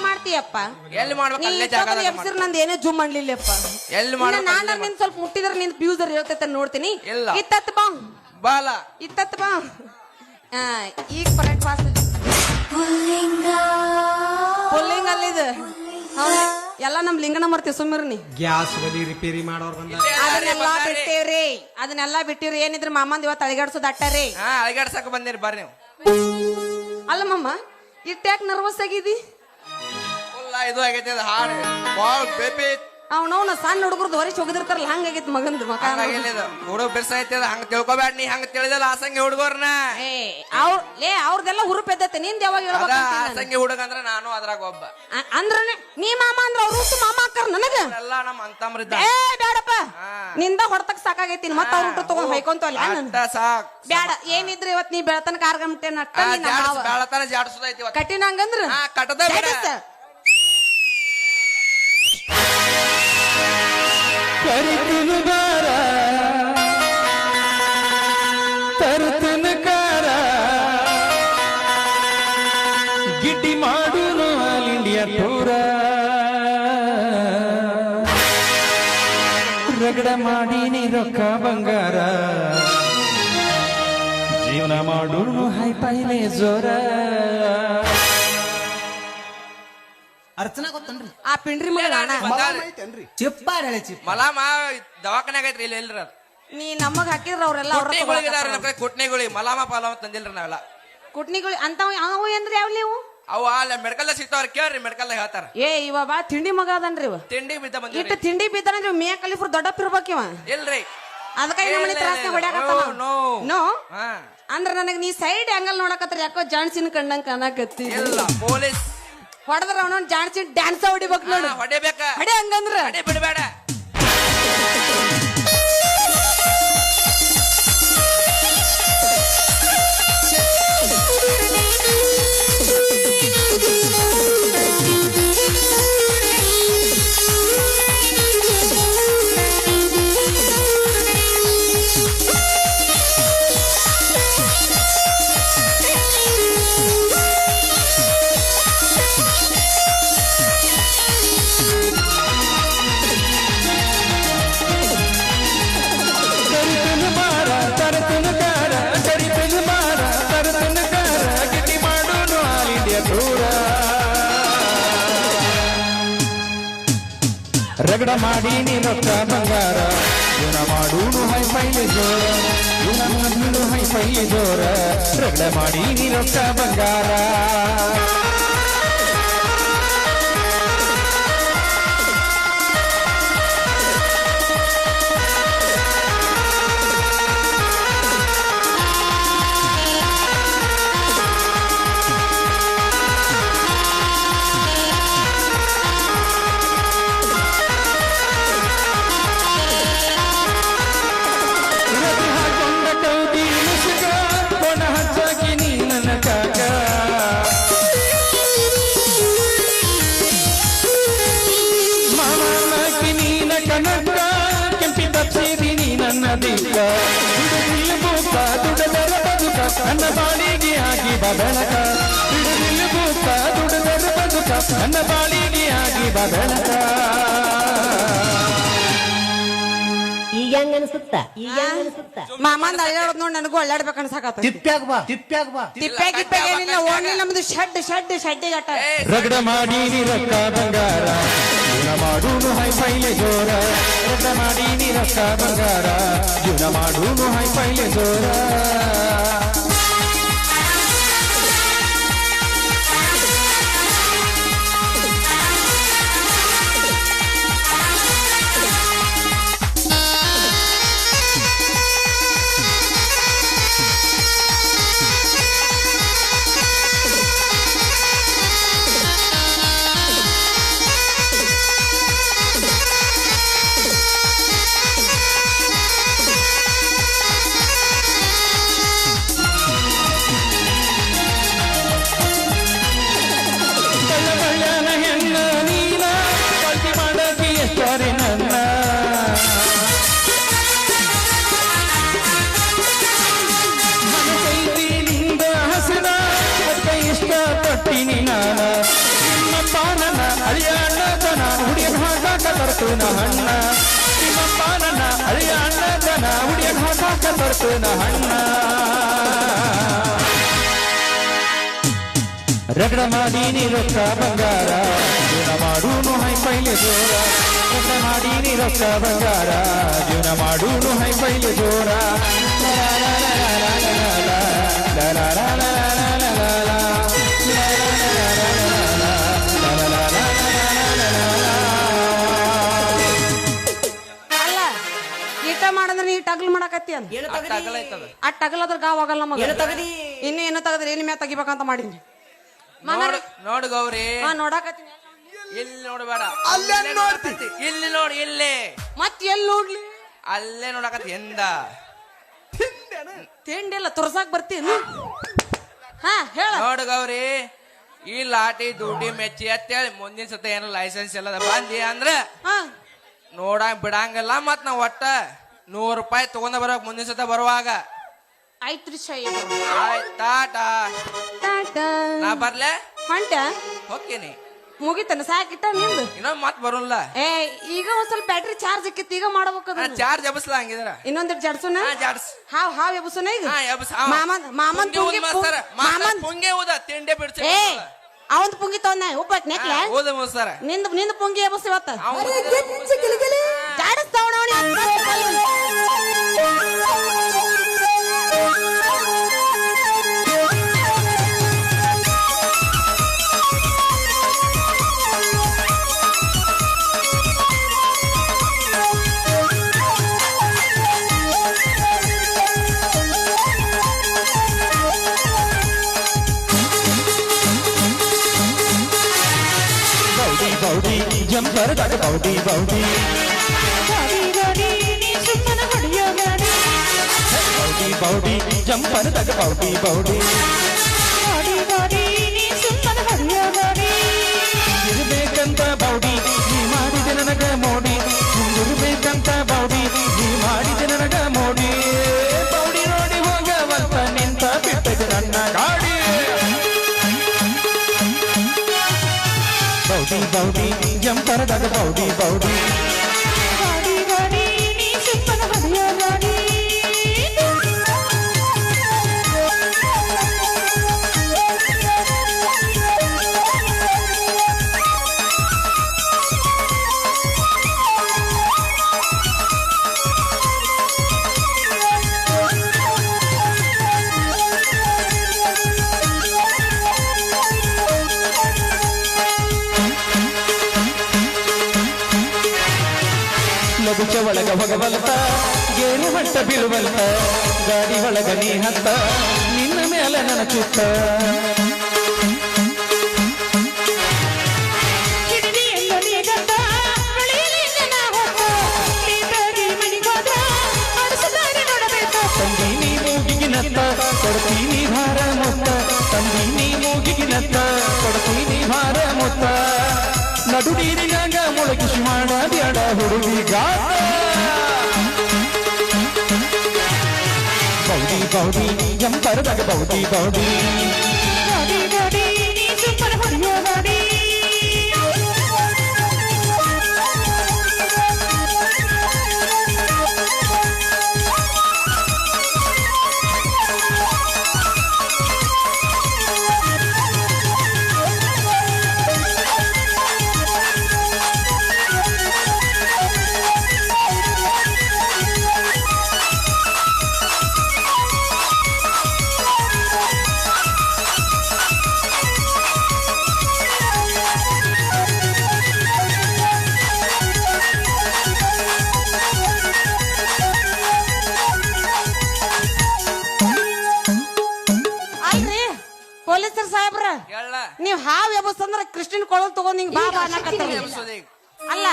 ಮಾಡ್ತೀಯಪ್ಪ? ಎಲ್ಲಿ ಮಾಡ್ಬೇಕು ಅಲ್ಲೇ ನಂದು ಏನೇ ಜುಮ್ ಅನ್ಲಿಲ್ಲಪ್ಪ ಎಲ್ಲಿ ಮಾಡ್ಬೇಕು ನಾನು ನಿನ್ ಸ್ವಲ್ಪ ಮುಟ್ಟಿದ್ರೆ ನಿನ್ ಫ್ಯೂಸರ್ ಹೇಳ್ತೈತೆ ನೋಡ್ತೀನಿ. ಇಲ್ಲ. ಇತ್ತತ್ ಬಾ. ಬಾಲ. ಇತ್ತತ್ ಬಾ. ಆ, ಈಗ ಕರೆಕ್ಟ್ ಪಾಸ್ ಪುಲ್ಲಿಂಗ್. ಅಲ್ಲಿದು ಹೌದು. ಎಲ್ಲ ನಮ್ ಲಿಂಗನ ಮಾಡ್ತೀವಿ ಸುಮ್ಮಿರ್ ನೀ. ಗ್ಯಾಸ್ ಒಲಿ ರಿಪೇರಿ ಮಾಡೋರ್ ಬಂದ ಅದನ್ನೆಲ್ಲ ಬಿಟ್ಟಿವ್ರಿ. ಅದನ್ನೆಲ್ಲ ಬಿಟ್ಟಿವ್ರಿ. ಏನಿದ್ರು ಮಾಮಂದ್ ಇವತ್ತು ಅಳಿಗಾಡ್ಸೋದು ಅಟ್ಟರಿ ಹಾ ಅಳಿಗಾಡ್ಸಕ್ ಬಂದಿರಿ ಬರ್ರಿ ನೀವು. ಅಲ್ಲ ಮಮ್ಮ ಇಟ್ಟ್ಯಾಕ್ ನರ್ವಸ್ ಆಗಿದಿ? ಇದು ಆಗೈತಿ ಅದು ಹಾಡು. ಬಾಳ್ ಬೇಬಿ. ಅವನವನ ಸಣ್ಣ ಹುಡುಗರ್ದು ಹೊರಿಸಿ ಹೋಗಿದಿರ್ತಾರಲ್ಲ ಹಂಗಾಗೈತಿ ಮಗಂದು ಮಕ. ಹಂಗಾಗಿಲ್ಲ ಹುಡುಗ ಬಿರ್ಸೈತಿ ಅದು ಹಂಗ ತಿಳ್ಕೊಬೇಡ ನೀ ಹಂಗ ತಿಳಿದಲ್ಲ ಆಸಂಗಿ ಹುಡುಗರ್ನ. ಏ ಅವ್ರ ಲೇ ಅವ್ರದೆಲ್ಲ ಹುರುಪ್ ಎದ್ದೈತೆ ನಿಂದ ಯಾವಾಗ ಅದ ಹೇಳ್ಬೇಕಂತ ನಾನು. ಆಸಂಗಿ ಹುಡುಗ ಅಂದ್ರ ನಾನು ಅದ್ರಾಗ ಒಬ್ಬ. ಅ- ನೀ ಮಾಮ ಅಂದ್ರ ಅವ್ರು ಮಾಮ ಅಕ್ಕಾರ ನನಗ? ಎಲ್ಲ ನಮ್ಮ ಅಂತಮ್ರಿದ್ದ ಏ ಬೇಡಪ್ಪ. ನಿಂದ ಹೊಡ್ತಕ್ ಸಾಕಾಗೈತಿ ಮತ್ತ ಅವ್ರ ಹುಟ್ಟು ತಗೊಂಡ್ ಹೊಯ್ಕೊಂತ ಅಲ್ಲ ಅಟ್ಟ ಸಾಕ್. ಬೇಡ ಏನಿದ್ರೆ ಇವತ್ ನೀ ಬೆಳತನ ಕಾರ್ಗಂಟೆ ನಟ್ಟ ಜಾಡ್ಸ್. ಬೆಳತನ ಜಾಡ್ಸೋದೈತಿ ಇವತ್ತು. ಕಟ್ಟಿನ ಹಂಗಂದ್ರ? ಹಾ ಕಟ್ಟದ ಬಿಡ. ಕರಿತನು ಬಾರ ತರುತನ ಕಾರ. ಗಿಡ್ಡಿ ಮಾಡು ಆಲ್ ಇಂಡಿಯಾ ಟೂರ. ರಗಡ ಮಾಡೀನಿ ರೊಕ್ಕ ಬಂಗಾರ. ಜೀವನ ಮಾಡೋಣ ಹೈ ಪೈಲೆ ಜೋರ. ಅರ್ಚನಾ ಗೊತ್ತನ್ರಿ? ಆ ಪಿಂಡ್ರಿ ಮಗ ಅಣ್ಣ. ಚಿಪ್ಪಾರ ಹೇಳಿ ಚಿಪ್ಪ ಮಲಾಮ ದವಾಖಾನ್ಯಾಗ ಐತ್ರಿ ಇಲ್ಲಿ ಇಲ್ರಿ ಅದು. ನೀ ನಮಗ್ ಹಾಕಿದ್ರ ಅವ್ರೆಲ್ಲ ಅವ್ರ ಕುಟ್ನಿಗಳಿದಾರ ನಮ್ಮ ಕಡೆ ಕುಟ್ನಿಗಳಿಗೆ ಮಲಾಮ ಪಾಲಾಮ ತಂದಿಲ್ರಿ ನಾವೆಲ್ಲ. ಕುಟ್ನಿಗಳು ಅಂತಾವ್ ಅವು ಅಂದ್ರೆ ಯಾವ ನೀವು ಅವ ಅಲ್ಲ ಮೆಡಿಕಲ್ ಸಿಗ್ತಾವ್ರ ಕೇಳ್ರಿ ಮೆಡಿಕಲ್ ಹೇಳ್ತಾರ. ಏ ಇವ ಬಾ ತಿಂಡಿ ಮಗ ಅದನ್ರಿ ಇವ. ತಿಂಡಿ ಬಿದ್ದ ಇಟ್ಟು ಬಂದಿರಿ ತಿಂಡಿ ಬಿದ್ದಾನಂದ್ರೆ ಮೇ ಕಲಿಫರ್ ದೊಡ್ಡಪ್ಪ ಇರ್ಬೇಕ್ ಇವ. ಇಲ್ರಿ. ಅದಕ್ಕ ನಮ್ಮನೆ no, no. ನೋ ಹಾ. ಅಂದ್ರ ನನಗ ನೀ ಸೈಡ್ ಆಂಗಲ್ ನೋಡಕತ್ರ ಯಾಕೋ ಜಾಣ್ಸಿನ ಕಂಡಂಗ್ ಕಾಣಕತ್ತಿ ಇಲ್ಲ ಪೊಲೀಸ್ ಹೊಡೆದ್ರ ಅವನ ಜಾಣ್ಸಿನ ಡ್ಯಾನ್ಸ್ ಹೊಡಿಬೇಕು ನೋಡು. ಹೊಡಿಬೇಕು. ಹಡೆ ಹಂಗಂದ್ರ. ಹೊಡಿ ಬಿಡಬೇಡ. ರಗಡ ಮಾಡಿ ರೊಕ್ಕ ಬಂಗಾರ. ಗುಣ ಮಾಡೂನು ಹೈ ಫೈಲೆ ಜೋರ. ಗುಣ ಮಾಡೂನು ಹೈ ಫೈಲೆ ಜೋರ. ಜಗಡ ಮಾಡಿ ರೊಕ್ಕ ಬಂಗಾರ. ನನ್ನ ಬಾಳಿಗೆ ಆಗಿ ಬೆಳಕ. ಬಿಡುವಿಲ್ಲ ಭೂತ ದುಡಿದರ ಬದುಕ. ನನ್ನ ಬಾಳಿಗೆ ಆಗಿ ಬೆಳಕ. ಈಗ ಹೆಂಗ ಅನ್ಸುತ್ತ? ಈಗ ಹೆಂಗ್ ಅನ್ಸುತ್ತ? ಮಾಮಂದ ಅಳ್ಳಾಡೋದ್ ನೋಡಿ ನನಗೂ ಅಳ್ಳಾಡ್ಬೇಕು ಅನ್ಸಾಕತ್ತ ತಿಪ್ಪ್ಯಾಗ ಬಾ ತಿಪ್ಪ್ಯಾಗ ಬಾ ತಿಪ್ಪೆ ಗಿಪ್ಪೆ ಏನಿಲ್ಲ ಓಣಿ ನಮ್ದು ಶೆಡ್ ಶೆಡ್ ಶೆಡ್ಡಿಗೆ ಅಟ್ಟ ಏ ರಗಡ ಮಾಡೀನಿ ರಕ್ಕ ಬಂಗಾರ. ಜೀವನ ಮಾಡೂನು ಹೈ ಫೈಲೆ ಜೋರ. ರಗಡ ಮಾಡೀನಿ ರಕ್ಕ ಬಂಗಾರ. ಜೀವನ ಮಾಡೂನು ಹೈ ಫೈಲೆ ಜೋರ. ತರ್ತನ ಹಣ್ಣ. ನಿಮ್ಮಪ್ಪ ನನ್ನ ಅಳಿಯ ಅಣ್ಣ ಜನ ಉಡಿಯ ಹಾಕಾಕ ತರ್ತನ ಹಣ್ಣ. ರಗಡ ಮಾಡೀನಿ ರೊಕ್ಕ ಬಂಗಾರ. ಜೀವನ ಮಾಡೂನು ಹೈ ಪೈಲೆ ಜೋರ. ರಗಡ ಮಾಡೀನಿ ರೊಕ್ಕ ಬಂಗಾರ. ಜೀವನ ಮಾಡೂನು ಹೈ ಪೈಲೆ ಜೋರ. ನೀ ಟಗ್ಲ್ ಮಾಡಕತ್ತಿ ಅಂತ ಏನು ಅಟ್ಟ ಆ ಟಗಲ್ ಅದ್ರ ಗಾವ್ ಆಗಲ್ಲ ಮಗ ಏನು ತಗದಿ. ಇನ್ನು ಏನು ತೆಗದ್ರಿ ಏನ್ ಮ್ಯಾ ತೆಗಿಬೇಕಂತ ಮಾಡೀನಿ ನೋಡ್ ನೋಡ್ ಗೌರಿ. ಹಾ ನೋಡಾಕತ್ತೀನಿ. ಇಲ್ಲಿ ನೋಡಬೇಡ. ಅಲ್ಲೇ ನೋಡ್ತಿ. ಇಲ್ಲಿ ನೋಡಿ ಇಲ್ಲಿ. ಮತ್ ಎಲ್ಲಿ ನೋಡ್ಲಿ? ಅಲ್ಲೇ ನೋಡಾಕತ್ತಿ ಎಂದ. ತಿಂಡಿ ಎಲ್ಲ ತುರ್ಸಾಕ್ ಬರ್ತೀನಿ. ಹಾ ಹೇಳ. ನೋಡು ಗೌರಿ. ಈ ಲಾಟಿ ದುಡ್ಡಿ ಮೆಚ್ಚಿ ಅಂತೇಳಿ ಮುಂದಿನ ಸತ ಏನೋ ಲೈಸೆನ್ಸ್ ಎಲ್ಲ ಬಂದಿ ಅಂದ್ರ ಹಾ. ನೋಡಂಗ್ ಬಿಡಂಗಿಲ್ಲ ಮತ್ ನಾವ್ ಒಟ್ಟ. ನೂರ್ ರೂಪಾಯಿ ತಗೊಂಡ ಬರೋಕ್ ಮುಂದಿನ ಸತ ಬರುವಾಗ? ಐತ್ರಿ ಶೈ ಆಯ್ತಾಟಾ ನಾ ಬರ್ಲೆ? ಹೊಂಟ? ಹೋಗ್ತೀನಿ. ಮುಗಿತನ ಸಾಕಿಟ್ಟ ನಿಂದು? ಇನ್ನೊಂದ್ ಮತ್ ಬರೋಲ್ಲ. ಏ ಈಗ ಒಂದ್ ಸ್ವಲ್ಪ ಬ್ಯಾಟ್ರಿ ಚಾರ್ಜ್ ಇಕ್ಕಿತ್ತು ಈಗ ಮಾಡ್ಬೇಕು ಚಾರ್ಜ್ ಎಬ್ಸ್ಲ ಹಂಗಿದ್ರ? ಇನ್ನೊಂದ್ ಜಡ್ಸುನ ಹಾ ಜಾಡ್ಸ್. ಹಾವ್ ಹಾವ್ ಎಬಸುನ ಈಗ ಹಾ ಎಬ್ಸ್ ಮಾಮನ್ ಮಾಮನ್ ಪುಂಗಿ ಮಾಸ್ತರ. ಮಾಮನ್ ಪುಂಗೆ ಊದ ತಿಂಡಿ ಬಿಡ್ಸಿ ಏ ಅವಂದ್ ಪುಂಗಿ ತಗೊಂಡ ಉಪ್ಪಕ್ ನೆಕ್ಲ? ಊದ ಮುಸ್ತಾರ. ನಿಂದ ನಿಂದ ಪುಂಗಿ ಎಬಸ್ ಇವತ್ತ. ಅವ್ನ್ ಜಾಡಿಸ್ತಾವಣ ಜಂಪರ್ ದಾಗ ಬೌಡಿ ಬೌಡಿ ಬೌಡಿ ಬೌಡಿ ಜಂಪರ್ ದಾಗ ಬೌಡಿ సరదాగా బౌడీ బౌడీ ಲಗುಚ ಒಳಗ ಹೊಗವಲ್ತ ಏನು ಮಟ್ಟ ಬೀಳುವಲ್ತ ಗಾಡಿ ಒಳಗ ನೀ ಹತ್ತ ನಿನ್ನ ಮೇಲೆ ನನ್ನ ಚಿತ್ತ. ನಡು ನೀರಿನಾಗ ಮುಳುಗಿಸಿ ಮಾಡ ಬ್ಯಾಡ ಹುಡುಗಿ ಗಾತ. ಬೌಡಿ ಬೌಡಿ ಜಂಪರದಾಗ ಬೌಡಿ ಬೌಡಿ ಪೊಲೀಸರ್ ಸಾಹೇಬ್ರ ಹೇಳ. ನೀವ್ ಹಾವ್ ಎಬಸ್ತಂದ್ರ ಕ್ರಿಸ್ಟಿನ್ ಕೊಳಲ್ ತಗೊಂಡ್ ಹಿಂಗ್ ಬಾಬಾ ಅನ್ನಕತ್ತೀರಿ. ಎಬ್ಸೋದೀಗ ಅಲ್ಲ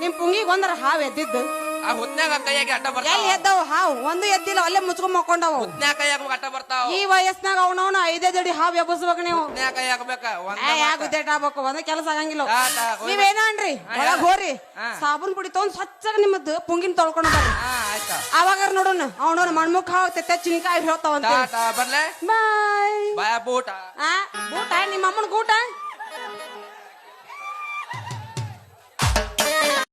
ನಿಮ್ ಪುಂಗಿಗ್ ಒಂದರ ಹಾವ್ ಎದ್ದಿದ್ದು. ಆ ಹುತ್ನ್ಯಾಗ ಕೈಯಾಗಿ ಅಡ್ಡ ಎಲ್ಲಿ ಬರ್ತಾವ ಎದ್ದವು? ಹಾವ್ ಒಂದು ಎದ್ದಿಲ್ಲ ಅಲ್ಲೇ ಮುಚ್ಕೊಂಡ್ ಮಕ್ಕೊಂಡವು. ಹುತ್ನ್ಯಾಗ ಕೈಯಾಗ ಅಡ್ಡ ಬರ್ತಾವ? ಈ ವಯಸ್ಸಿನಾಗ ಅವನವನ ಐದೇ ದಡಿ ಹಾವ್ ಎಬ್ಬಸ್ಬೇಕು ನೀವು. ಹುತ್ನ್ಯಾಗ ಕೈ ಹಾಕ್ಬೇಕ ಒಂದ ಯಾಕೆ ಉದ್ದೇಟ ಆಗ್ಬೇಕು? ಒಂದ ಕೆಲಸ ಆಗಂಗಿಲ್ಲ. ತಾ, ತಾ, ಹೋಗ್ರಿ. ನೀವೇನ ಅನ್ರಿ? ಒಳಗ್ ಹೋರಿ. ಸಾಬೂನ್ ಪುಡಿ ತಗೊಂಡ್ ಸ್ವಚ್ಛಗ ನಿಮ್ಮದು ಪುಂಗಿನ ತೊಳ್ಕೊಂಡು ಬರ್ರಿ ಆಯ್ತಾ? ಅವಾಗ ನೋಡೋಣ. ಅವನವ್ನ ಮಣ್ಮುಖ ಆಗ್ತೈತೆ ಚಿನಿಕಾಯಿ ಹೇಳ್ತಾವಂತ. ಬರ್ಲೆ. ಬಾಯ್ ಬಾಯ ಬೂಟ. ಆ ಊಟ ನಿಮ್ಮ ಅಮ್ಮನ ಊಟ